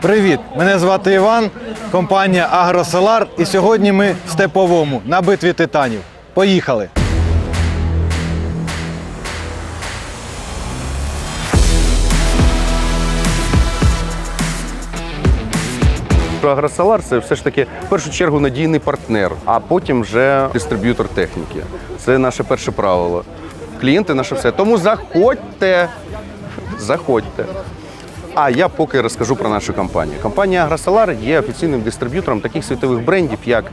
Привіт! Мене звати Іван, компанія Агросолар. І сьогодні ми в степовому на битві титанів. Поїхали! Агросолар це все ж таки в першу чергу надійний партнер, а потім вже дистриб'ютор техніки. Це наше перше правило. Клієнти наше все. Тому заходьте. Заходьте. А я поки розкажу про нашу компанію. Компанія Агросолар є офіційним дистриб'ютором таких світових брендів, як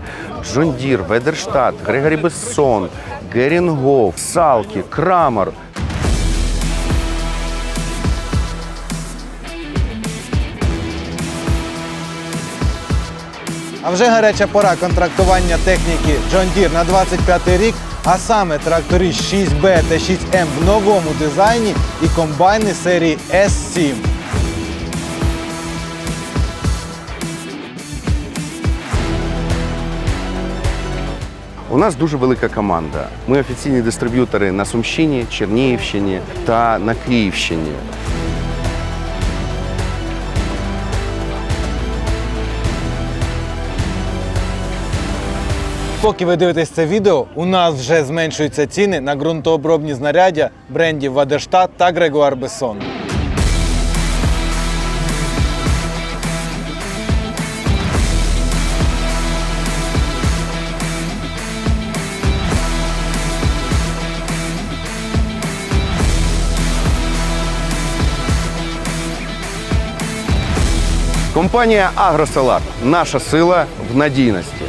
John Deere, Ведерштат, Грегорі Бессон, Герінгов, Салкі, Крамер. А вже гаряча пора контрактування техніки John Deere на 25 рік, а саме трактори 6B та 6M в новому дизайні і комбайни серії S7. У нас дуже велика команда. Ми офіційні дистриб'ютори на Сумщині, Чернігівщині та на Київщині. Поки ви дивитесь це відео, у нас вже зменшуються ціни на ґрунтообробні знаряддя брендів Вадерштат та Грегуар Бессон. Компанія Агросолар. Наша сила в надійності.